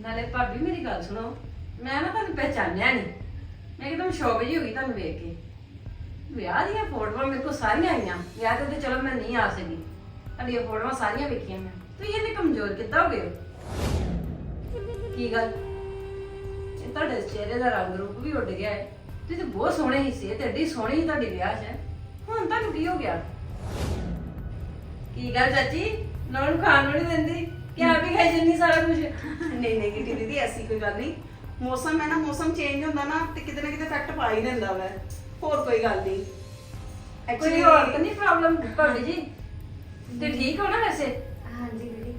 ਨਾਲੇ ਭਾਬੀ ਮੇਰੀ ਗੱਲ ਸੁਣੋ, ਮੈਂ ਨਾ ਤੁਹਾਨੂੰ ਪਹਿਚਾਨਿਆ ਨਹੀਂ ਮੈਂ ਇੱਕਦਮ ਸ਼ੌਕ ਜਿਹੀ ਹੋ ਗਈ ਤੁਹਾਨੂੰ ਵੇਖ ਕੇ। ਵਿਆਹ ਦੀਆਂ ਫੋਟੋਆਂ ਮੇਰੇ ਕੋਲ ਸਾਰੀਆਂ ਆਈਆਂ। ਵਿਆਹ ਤੇ ਤਾਂ ਚਲੋ ਮੈਂ ਨਹੀਂ ਆ ਸਕੀ। ਤੁਹਾਡੀਆਂ ਫੋਟੋਆਂ ਸਾਰੀਆਂ ਵੇਖੀਆਂ ਮੈਂ। ਤੁਸੀਂ ਇਹਨੇ ਕਮਜ਼ੋਰ ਕਿੱਦਾਂ ਹੋ ਗਏ ਹੋ? ਕੀ ਗੱਲ? ਇਹ ਤੁਹਾਡੇ ਚਿਹਰੇ ਦਾ ਰੰਗ ਰੂਪ ਵੀ ਉੱਡ ਗਿਆ ਹੈ। ਤੁਸੀਂ ਤਾਂ ਬਹੁਤ ਸੋਹਣੇ ਹੀ ਸੀ ਤੇ ਐਡੀ ਸੋਹਣੀ ਸੀ ਤੁਹਾਡੀ ਵਿਆਹ 'ਚ ਹੈ। ਹੁਣ ਤੁਹਾਨੂੰ ਕੀ ਹੋ ਗਿਆ? ਕੀ ਗੱਲ ਚਾਚੀ? ਨੌਂ ਨੂੰ ਖਾਣ ਨੂੰ ਨਹੀਂ ਦਿੰਦੀ? ਕਿ ਆਪ ਹੀ ਖਾਈ ਜੰਨੀ ਸਾਰਾ ਕੁਝ ਨਹੀਂ ਨਹੀਂ ਕਿਤੇ ਦੀਦੀ ਐਸੀ ਕੋਈ ਗੱਲ ਨਹੀਂ। ਮੌਸਮ ਹੈ ਨਾ ਮੌਸਮ ਚੇਂਜ ਹੁੰਦਾ ਨਾ ਤੇ ਕਿਤੇ ਨਾ ਕਿਤੇ ਇਫੈਕਟ ਪਾ ਹੀ ਦਿੰਦਾ ਵੈ। ਹੋਰ ਕੋਈ ਗੱਲ ਨਹੀਂ। ਕੋਈ ਐਕਚੁਅਲੀ ਹੋਰ? ਤਾਂ ਨਹੀਂ ਪ੍ਰੋਬਲਮ ਭਾਬੀ ਜੀ। ਤੇ ਠੀਕ ਹੋ ਨਾ ਵੈਸੇ? ਹਾਂਜੀ ਦੀਦੀ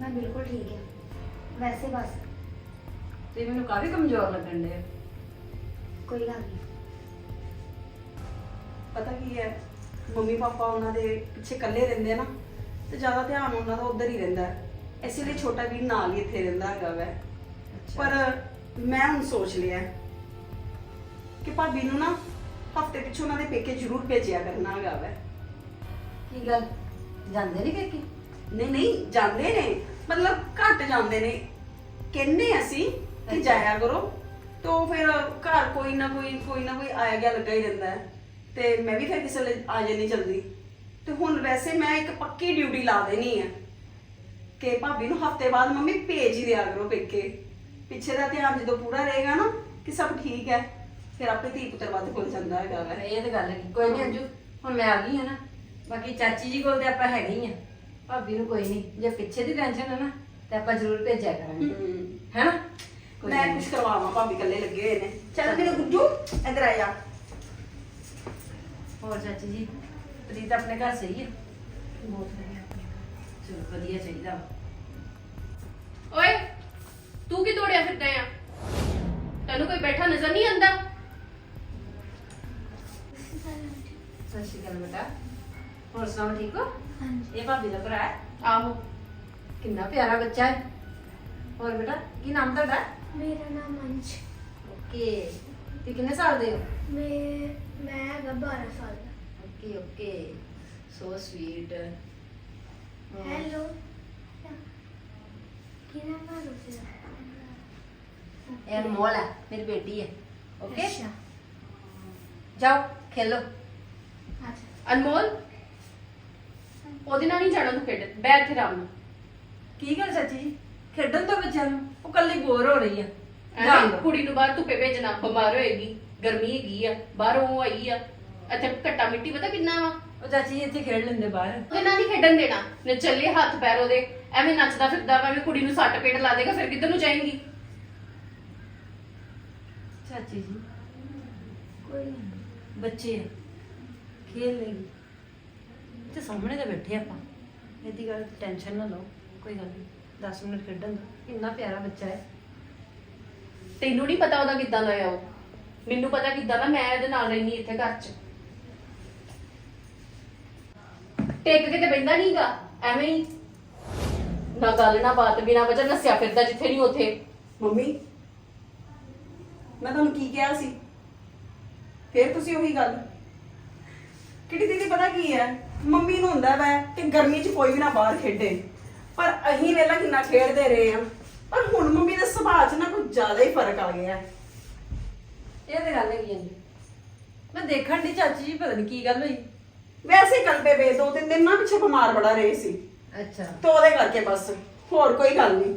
ਮੈਂ ਬਿਲਕੁਲ ਠੀਕ ਹਾਂ। ਵੈਸੇ ਬਸ। ਤੇ ਮੈਨੂੰ ਕਾਫੀ ਕਮਜ਼ੋਰ ਲੱਗਣ ਦੇ ਕੋਈ ਗੱਲ ਨਹੀਂ। ਪਤਾ ਕੀ ਹੈ ਮੰਮੀ ਪਾਪਾ ਉਹਨਾਂ ਦੇ ਪਿੱਛੇ ਇਕੱਲੇ ਰਹਿੰਦੇ ਆ ਨਾ ਤੇ ਜ਼ਿਆਦਾ ਧਿਆਨ ਉਹਨਾਂ ਦਾ ਉਧਰ ਹੀ ਰਹਿੰਦਾ ਹੈ। ਇਸੇ ਲਈ ਛੋਟਾ ਵੀਰ ਨਾਲ ਹੀ ਇੱਥੇ ਰਹਿੰਦਾ ਹੈਗਾ ਵੈ। ਪਰ ਮੈਂ ਹੁਣ ਸੋਚ ਲਿਆ ਕਿ ਭਾਬੀ ਨੂੰ ਨਾ ਹਫ਼ਤੇ ਪਿੱਛੇ ਉਹਨਾਂ ਦੇ ਪੇਕੇ ਜ਼ਰੂਰ ਭੇਜਿਆ ਕਰਨਾ ਹੈਗਾ ਵੈ। ਕੀ ਗੱਲ? ਜਾਂਦੇ ਨਹੀਂ ਕਿ ਨਹੀਂ ਨਹੀਂ ਜਾਂਦੇ ਨੇ। ਮਤਲਬ ਘੱਟ ਜਾਂਦੇ ਨੇ। ਕਹਿੰਦੇ ਅਸੀਂ ਕਿ। ਜਾਇਆ ਕਰੋ। ਤੋ ਫਿਰ ਘਰ ਕੋਈ ਨਾ ਕੋਈ ਕੋਈ ਨਾ ਕੋਈ ਆਇਆ ਗਿਆ ਲੱਗਾ ਹੀ ਰਹਿੰਦਾ ਹੈ। ਤੇ ਮੈਂ ਵੀ ਫਿਰ ਕਿਸੇ ਵੇਲੇ ਆ ਜਾਣੀ ਜਲਦੀ। ਤੇ ਹੁਣ ਵੈਸੇ ਮੈਂ ਇੱਕ ਪੱਕੀ ਡਿਊਟੀ ਲਾ ਦੇਣੀ ਹੈ। ਕਿ ਭਾਬੀ ਨੂੰ ਹਫ਼ਤੇ ਬਾਅਦ ਮੰਮੀ ਭੇਜ ਹੀ ਦਿਆ ਕਰੋ ਪੇਕੇ। ਪਿੱਛੇ ਦਾ ਧਿਆਨ ਜਦੋਂ ਪੂਰਾ ਰਹੇਗਾ ਨਾ ਕਿ ਸਭ ਠੀਕ ਹੈ ਫਿਰ ਆਪੇ ਧੀ ਪੁੱਤਰ ਵੱਧ ਖੁੱਲ ਜਾਂਦਾ ਹੈਗਾ ਵੈ। ਇਹ ਤਾਂ ਗੱਲ ਹੈ ਕੋਈ ਨਹੀਂ ਅੰਜੂ ਹੁਣ ਮੈਂ ਆ ਗਈ ਹਾਂ ਨਾ ਬਾਕੀ ਚਾਚੀ ਜੀ ਕੋਲ ਤੇ ਆਪਾਂ ਹੈਗੇ ਹੀ ਆ ਭਾਬੀ ਨੂੰ ਕੋਈ ਨਹੀਂ ਜੇ ਪਿੱਛੇ ਦੀ ਟੈਨਸ਼ਨ ਹੈ ਨਾ ਤੇ ਆਪਾਂ ਜ਼ਰੂਰ ਭੇਜਿਆ ਕਰਾਂਗੇ। ਹਮ। ਹੈਨਾ ਕੋਈ ਮੈਂ। ਕੁਝ ਕਰਵਾਵਾਂ ਭਾਬੀ ਇਕੱਲੇ ਲੱਗੇ ਹੋਏ ਨੇ। ਚੱਲ ਮੇਰੇ ਗੁੱਜੂ ਇੱਧਰ ਆ ਜਾ। ਹੋਰ ਚਾਚੀ ਜੀ ਪ੍ਰੀਤ ਆਪਣੇ ਘਰ ਸਹੀ ਹੈ? ਬਹੁਤ ਵਧੀਆ। ਚਲੋ ਵਧੀਆ ਚਾਹੀਦਾ। ਓਏ ਤੂੰ ਕੀ ਤੋੜਿਆ ਫਿਰਦਾ ਆ? ਤੈਨੂੰ ਕੋਈ ਬੈਠਾ ਨਜ਼ਰ ਨਹੀਂ ਆਂਦਾ ਸਤਿ ਸ਼੍ਰੀ ਅਕਾਲ ਬੇਟਾ। ਹੋਰ ਸੁਣਾਓ ਠੀਕ ਹੋ? ਹਾਂਜੀ। ਇਹ ਭਾਬੀ ਦਾ ਭਰਾ ਹੈ? ਆਹੋ। ਕਿੰਨਾ ਪਿਆਰਾ ਬੱਚਾ ਹੈ। ਹੋਰ ਬੇਟਾ ਕੀ ਨਾਮ ਤੁਹਾਡਾ? ਮੇਰਾ ਨਾਮ ਅੰਸ਼। ਓਕੇ। ਤੇ ਕਿੰਨੇ ਸਾਲ ਦੇ ਹੋ? ਮੈਂ ਮੈਂ ਹੈਗਾ 12 ਸਾਲ ਦਾ। Okay okay. So sweet hello ਕੀ ਨਾਮ ਹੈ ਰੋਜ਼ਾ ਇਹ ਅਨਮੋਲ ਹੈ ਮੇਰੀ ਬੇਟੀ ਹੈ ਓਕੇ ਅੱਛਾ। ਜਾਓ ਖੇਲੋ। ਅੱਛਾ। ਅਨਮੋਲ ਉਹਦੇ ਨਾਲ ਨਹੀਂ ਜਾਣਾ ਤੂੰ ਖੇਡ ਬੈਠ ਇੱਥੇ ਆਰਾਮ ਨਾਲ। ਕੀ ਗੱਲ ਚਾਚੀ ਜੀ? ਖੇਡਣ ਤੋਂ ਬੱਚਿਆਂ ਨੂੰ ਉਹ ਕੱਲੀ ਬੋਰ ਹੋ ਰਹੀ ਆ। ਐਵੇਂ। ਕੁੜੀ ਨੂੰ ਬਾਹਰ ਧੁੱਪੇ ਭੇਜਣਾ ਬਿਮਾਰ ਹੋਏਗੀ ਗਰਮੀ ਹੈਗੀ ਆ ਬਾਹਰੋਂ ਉਹ ਆਈ ਆ। ਇੱਥੇ ਘੱਟਾ ਮਿੱਟੀ ਪਤਾ ਕਿੰਨਾ ਵਾ? ਉਹ ਚਾਚੀ ਜੀ ਇੱਥੇ ਖੇਡ ਲੈਂਦੇ ਬਾਹਰ। ਨਾਲ ਨਹੀਂ ਖੇਡਣ ਦੇਣਾ। ਨੇ ਚੱਲੇ ਹੱਥ ਪੈਰ ਉਹਦੇ। ਐਵੇਂ ਨੱਚਦਾ ਫਿਰਦਾ ਵਾ ਐਵੇਂ ਕੁੜੀ ਨੂੰ ਸੱਟ ਪੇਟ ਲਾ ਦੇਗਾ ਫਿਰ ਕਿੱਧਰ ਨੂੰ ਜਾਏਗੀ? ਚਾਚੀ ਜੀ ਕੋਈ ਨਹੀਂ। ਬੱਚੇ ਆ ਖੇਲ ਲੈਂਗੇ ਤੇ ਸਾਹਮਣੇ ਤਾਂ ਬੈਠੇ ਆਪਾਂ। ਇਹਦੀ ਗੱਲ ਟੈਨਸ਼ਨ ਨਾ ਲਓ ਕੋਈ ਗੱਲ ਨਹੀਂ। 10 ਮਿੰਟ ਖੇਡਣ ਦੋ। ਇੰਨਾ ਪਿਆਰਾ ਬੱਚਾ ਹੈ। ਤੈਨੂੰ ਨਹੀਂ ਪਤਾ ਉਹਦਾ ਕਿੱਦਾਂ ਦਾ ਆ ਉਹ। ਮੈਨੂੰ ਪਤਾ ਕਿੱਦਾਂ ਦਾ ਮੈਂ ਇਹਦੇ ਨਾਲ ਰਹਿਣੀ ਇੱਥੇ ਘਰ 'ਚ। ਟੇਕ ਕੇ ਤੇ ਬੈਂਦਾ ਨਹੀਂਗਾ ਐਵੇਂ ਹੀ। ਨਾ ਗੱਲ ਨਾ ਬਾਤ ਬਿਨਾ ਵਜ੍ਹਾ ਨਸਿਆ ਫਿਰਦਾ ਜਿੱਥੇ ਨਹੀਂ ਉੱਥੇ। ਮੰਮੀ ਮੈਂ ਤੁਹਾਨੂੰ ਕੀ ਕਿਹਾ ਸੀ? ਫਿਰ ਤੁਸੀਂ ਉਹੀ ਗੱਲ। ਕਿਹੜੀ ਦੀਦੀ ਪਤਾ ਕੀ ਹੈ? ਮੰਮੀ ਨੂੰ ਹੁੰਦਾ ਵੈ ਕਿ ਗਰਮੀ 'ਚ ਕੋਈ ਵੀ ਨਾ ਬਾਹਰ ਖੇਡੇ। ਪਰ ਅਹੀਂ ਵੇਲਾ ਕਿੰਨਾ ਖੇਡਦੇ ਰਹੇ ਆ ਪਰ ਹੁਣ ਮੰਮੀ ਦੇ ਸੁਭਾਅ 'ਚ ਨਾ ਕੁਝ ਜ਼ਿਆਦਾ ਹੀ ਫ਼ਰਕ ਆ ਗਿਆ ਹੈ। ਇਹ ਤੇ ਗੱਲ ਹੈਗੀ ਹੈ ਜੀ। ਮੈਂ ਦੇਖਣ ਦੀ ਚਾਚੀ ਜੀ ਪਤਾ ਨਹੀਂ ਕੀ ਗੱਲ ਹੋਈ। ਵੈਸੇ ਹੀ ਕਲਪੇ ਵੇ ਦੋ ਤਿੰਨ ਦਿਨ ਨਾ ਪਿੱਛੇ ਬਿਮਾਰ ਬੜਾ ਰਹੇ ਸੀ। ਅੱਛਾ। ਤੇ ਉਹਦੇ ਕਰਕੇ ਬਸ ਹੋਰ ਕੋਈ ਗੱਲ ਨਹੀਂ।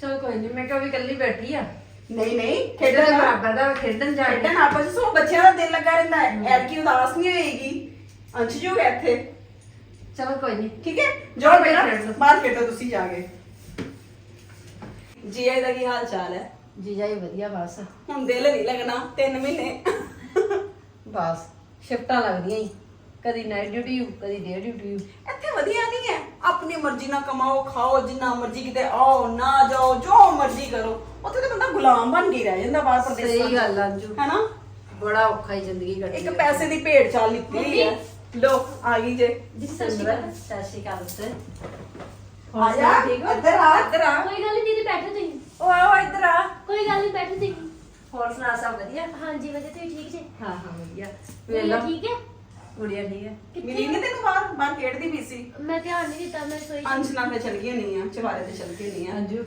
ਚਲ ਕੋਈ ਨਹੀਂ ਮੈਂ ਕਿਹਾ ਉਹ ਵੀ ਇਕੱਲੀ ਬੈਠੀ ਆ। ਨਹੀਂ ਨਹੀਂ ਖੇਡਣ ਖੇਡਣ ਬਰਾਬਰ ਦਾ ਖੇਡਣ ਜਾ ਖੇਡਣ ਆਪਸ ਵਿੱਚ ਸੋ ਬੱਚਿਆਂ ਦਾ ਦਿਲ ਲੱਗਾ ਰਹਿੰਦਾ ਹੈ। ਐਰ ਕੀ ਉਦਾਸ ਨਹੀਂ ਹੋਏਗੀ। ਅੰਸ਼ ਜੋ ਹੈ ਇੱਥੇ। ਚਲੋ ਕੋਈ ਨਹੀਂ। ਠੀਕ ਹੈ? ਖੇਡ ਬੇਟਾ ਲਓ। ਬਾਹਰ ਖੇਡੋ ਤੁਸੀਂ ਜਾ ਕੇ। ਜੀ ਆਈ ਦਾ ਕੀ ਹਾਲ ਚਾਲ ਹੈ? ਜੀਜਾ ਜੀ ਵਧੀਆ ਬਸ। ਹੁਣ ਦਿਲ ਨਹੀਂ ਲੱਗਣਾ 3 ਮਹੀਨੇ। ਬਸ ਸ਼ਿਫਟਾਂ ਲੱਗਦੀਆਂ ਹੀ। ਕਦੀ ਨਾਈਟ ਡਿਊਟੀ ਕਦੀ ਡੇ ਡਿਊਟੀ ਇੱਥੇ ਵਧੀਆ ਨਹੀਂ ਹੈ। ਆਪਣੀ ਮਰਜ਼ੀ ਨਾਲ ਕਮਾਓ ਖਾਓ ਜਿੰਨਾ ਮਰਜ਼ੀ ਕਿਤੇ ਆਓ ਨਾ ਜਾਓ ਜੋ ਮਰਜ਼ੀ ਕਰੋ ਉੱਥੇ ਤਾਂ ਬੰਦਾ ਗੁਲਾਮ ਬਣ ਕੇ ਰਹਿ ਜਾਂਦਾ ਬਾਹਰ ਪ੍ਰਦੇਸ਼ਾਂ ਸਹੀ ਗੱਲ ਆ ਅੰਜੂ। ਹੈਨਾ? ਬੜਾ ਔਖਾ ਹੀ ਜ਼ਿੰਦਗੀ ਕੱਟਣੀ ਇੱਕ ਪੈਸੇ ਦੀ ਭੇਡ ਚਾਲ ਲਿੱਤੀ ਹੋਈ ਹੈ। ਲੋ ਆ ਗਈ ਜੇ। ਸਤਿ ਸ਼੍ਰੀ ਅਕਾਲ ਸਤਿ ਸ਼੍ਰੀ ਅਕਾਲ ਉੱਤੇ ਆ ਜਾ ਠੀਕ ਹੋ ਇੱਧਰ ਆ ਇੱਧਰ ਆ। ਕੋਈ ਗੱਲ ਨਹੀਂ ਦੀਦੀ ਬੈਠੋ ਤੁਸੀਂ। ਓ ਆਓ ਇੱਧਰ ਆ। ਕੋਈ ਗੱਲ ਨਹੀਂ ਬੈਠੋ ਤੁਸੀਂ। ਹੋਰ ਸੁਣਾ ਸਭ ਵਧੀਆ? ਹਾਂਜੀ ਵਧੀਆ ਤੁਸੀਂ ਠੀਕ ਜੇ? ਹਾਂ ਹਾਂ ਵਧੀਆ। ਗੁੜੀਆ ਠੀਕ ਹੈ? ਗੁੜੀਆ ਠੀਕ ਹੈ। ਮਿਲੀ ਨਹੀਂ ਤੈਨੂੰ ਬਾਹਰ? ਬਾਹਰ ਖੇਡਦੀ ਵੀ ਸੀ। ਮੈਂ ਧਿਆਨ ਨਹੀਂ ਦਿੱਤਾ ਮੈਂ ਸੋਈ ਅੰਸ਼ ਨਾਲ ਤੇ ਚਲ ਗਈ ਨਹੀਂ ਆ ਚਵਾਰੇ ਤੇ ਚਲ ਗਈ ਨਹੀਂ ਆ ਅੰਜੂ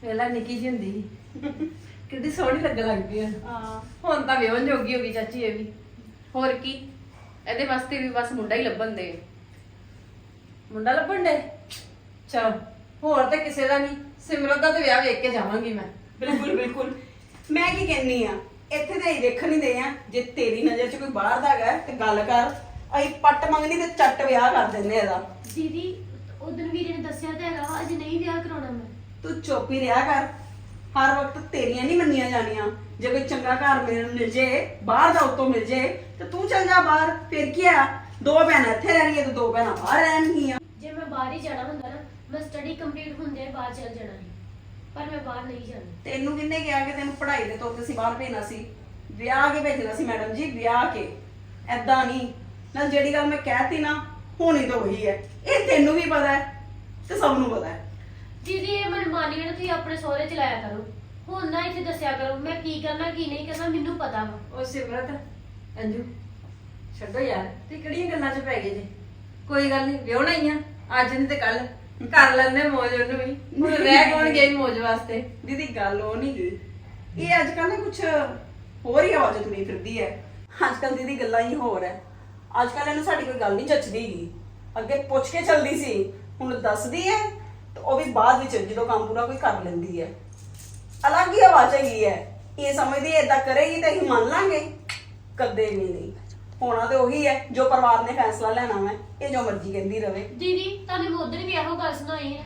ਪਹਿਲਾਂ ਨਿੱਕੀ ਜਿਹੀ ਹੁੰਦੀ ਸੀ। ਕਿੱਡੀ ਸੋਹਣੀ ਲੱਗਣ ਲੱਗ ਪਈ ਹੁਣ ਹਾਂ। ਹੁਣ ਤਾਂ ਵਿਆਹਣ ਜੋਗੀ ਹੋ ਗਈ ਚਾਚੀ ਇਹ ਵੀ। ਹੋਰ ਕੀ? ਇਹਦੇ ਵਾਸਤੇ ਵੀ ਬਸ ਮੁੰਡਾ ਹੀ ਲੱਭਣ ਦੇ। ਮੁੰਡਾ ਲੱਭਣ ਦੇ? ਚਲ ਹੋਰ ਤੇ ਕਿਸੇ ਦਾ ਨਹੀਂ ਸਿਮਰਤ ਦਾ ਤੇ ਵਿਆਹ ਵੇਖ ਕੇ ਜਾਵਾਂਗੀ ਮੈਂ। ਬਿਲਕੁਲ ਬਿਲਕੁਲ। ਮੈਂ ਕੀ ਕਹਿੰਨੀ ਆ? ਇੱਥੇ ਤਾਂ ਇਹ ਦੇਖਣ ਹੀ ਦੇ ਆ ਜੇ ਤੇਰੀ ਨਜ਼ਰ 'ਚ ਕੋਈ ਬਾਹਰ ਦਾ ਹੈਗਾ ਤੇ ਗੱਲ ਕਰ। ਅਸੀਂ ਪੱਟ ਮੰਗਣੀ ਤੇ ਚੱਟ ਵਿਆਹ ਕਰ ਦਿੰਦੇ ਇਹਦਾ। ਦੀਦੀ ਉਦੋਂ ਵੀਰੇ ਨੇ ਦੱਸਿਆ ਤਾਂ ਹੈਗਾ ਵਾ, ਅੱਜ ਨਹੀਂ ਵਿਆਹ ਕਰਾਉਣਾ ਮੈਂ। ਤੂੰ ਚੁੱਪ ਹੀ ਰਿਹਾ ਕਰ। ਹਰ ਵਕਤ ਤੇਰੀਆਂ ਨਹੀਂ ਮੰਨੀਆਂ ਜਾਣੀਆਂ। ਜੇ ਕੋਈ ਚੰਗਾ ਘਰ ਮਿਲ ਮਿਲ ਜੇ ਬਾਹਰ ਦਾ ਉੱਤੋਂ ਮਿਲ ਜੇ ਤੇ ਤੂੰ ਚੱਲ ਜਾ ਬਾਹਰ। ਫਿਰ ਕੀ ਆ? ਦੋ ਭੈਣਾਂ ਇੱਥੇ ਰਹਿਣਗੀਆਂ ਤੇ ਦੋ ਭੈਣਾਂ ਬਾਹਰ ਰਹਿਣਗੀਆਂ। ਜੇ ਮੈਂ ਬਾਹਰ ਹੀ ਜਾਣਾ ਹੁੰਦਾ ਨਾ ਮੈਂ ਸਟੱਡੀ ਕੰਪਲੀਟ ਹੁੰਦੇ ਬਾਹਰ ਚਲ ਜਾਣਾ ਸੀ। ਪਰ ਮੈਂ ਬਾਹਰ ਨਹੀਂ ਜਾਣਾ ਤੈਨੂੰ ਕਿੰਨੇ ਕਿਹਾ ਕਿ ਤੈਨੂੰ ਪੜ੍ਹਾਈ ਦੇ ਤੌਰ ਤੇ ਅਸੀਂ ਬਾਹਰ ਭੇਜਣਾ ਸੀ? ਵਿਆਹ ਕੇ ਭੇਜਣਾ ਸੀ ਮੈਡਮ ਜੀ ਵਿਆਹ ਕੇ। ਐਦਾਂ ਨਹੀਂ। ਨਾਲ ਜਿਹੜੀ ਗੱਲ ਮੈਂ ਕਹਿਤੀ ਨਾ ਹੋਣੀ ਤਾਂ ਉਹੀ ਹੈ। ਇਹ ਤੈਨੂੰ ਵੀ ਪਤਾ ਹੈ ਤੇ ਸਭ ਨੂੰ ਪਤਾ ਹੈ। ਦੀਦੀ ਇਹ ਮਨਮਾਨੀ ਨਾ ਤੁਸੀਂ ਆਪਣੇ ਸਹੁਰੇ ਚਲਾਇਆ ਕਰੋ। ਹੁਣ ਨਾ ਇੱਥੇ ਦੱਸਿਆ ਕਰੋ ਮੈਂ ਕੀ ਕਰਨਾ ਕੀ ਨਹੀਂ ਕਰਨਾ ਮੈਨੂੰ ਪਤਾ ਵਾ। ਉਹ ਸਿਮਰਤ ਅੰਜੂ ਛੱਡੋ ਯਾਰ ਤੇ ਕਿਹੜੀਆਂ ਗੱਲਾਂ 'ਚ ਪੈ ਗਏ ਜੇ? ਕੋਈ ਗੱਲ ਨਹੀਂ ਵਿਆਹਣਾ ਹੀ ਆ ਅੱਜ ਨਹੀਂ ਤੇ ਕੱਲ ਕਰ ਲੈਂਦੇ ਮੌਜ ਉਹਨੂੰ ਵੀ। ਹੁਣ ਰਹਿ ਕੌਣ ਗਈ ਮੌਜ ਵਾਸਤੇ? ਦੀਦੀ ਗੱਲ ਉਹ ਨਹੀਂ ਗਈ ਇਹ ਅੱਜ ਕੱਲ੍ਹ ਨਾ ਕੁਝ ਹੋਰ ਹੀ ਆਵਾਜ਼ ਤੁਰੀ ਫਿਰਦੀ ਹੈ। ਅੱਜ ਕੱਲ੍ਹ ਦੀਦੀ ਗੱਲਾਂ ਹੀ ਹੋਰ ਹੈ। ਅੱਜ ਕੱਲ੍ਹ ਇਹਨੂੰ ਸਾਡੀ ਕੋਈ ਗੱਲ ਨਹੀਂ ਜੱਚਦੀ ਗੀ। ਅੱਗੇ ਪੁੱਛ ਕੇ ਚੱਲਦੀ ਸੀ। ਹੁਣ ਦੱਸਦੀ ਹੈ ਤੇ ਉਹ ਵੀ ਬਾਅਦ ਵਿੱਚ ਜਦੋਂ ਕੰਮ ਪੂਰਾ ਕੋਈ ਕਰ ਲੈਂਦੀ ਹੈ। ਅਲੱਗ ਹੀ ਆਵਾਜ਼ ਹੈਗੀ ਹੈ। ਇਹ ਸਮਝਦੀ ਹੈ ਏਦਾਂ ਕਰੇਗੀ ਤਾਂ ਅਸੀਂ ਮੰਨ ਲਾਂਗੇ। ਕਦੇ ਵੀ ਨਹੀਂ। ਹੋਣਾ ਤੇ ਉਹੀ ਹੈ ਜੋ ਪਰਿਵਾਰ ਨੇ ਫੈਸਲਾ ਲੈਣਾ ਮੈਂ ਇਹ ਜੋ ਮਰਜ਼ੀ ਕਹਿੰਦੀ ਰਵੇ। ਦੀਦੀ ਤੁਹਾਨੂੰ ਮੈਂ ਉਦੋਂ ਵੀ ਇਹੋ ਗੱਲ ਸੁਣਾਈ ਹੈ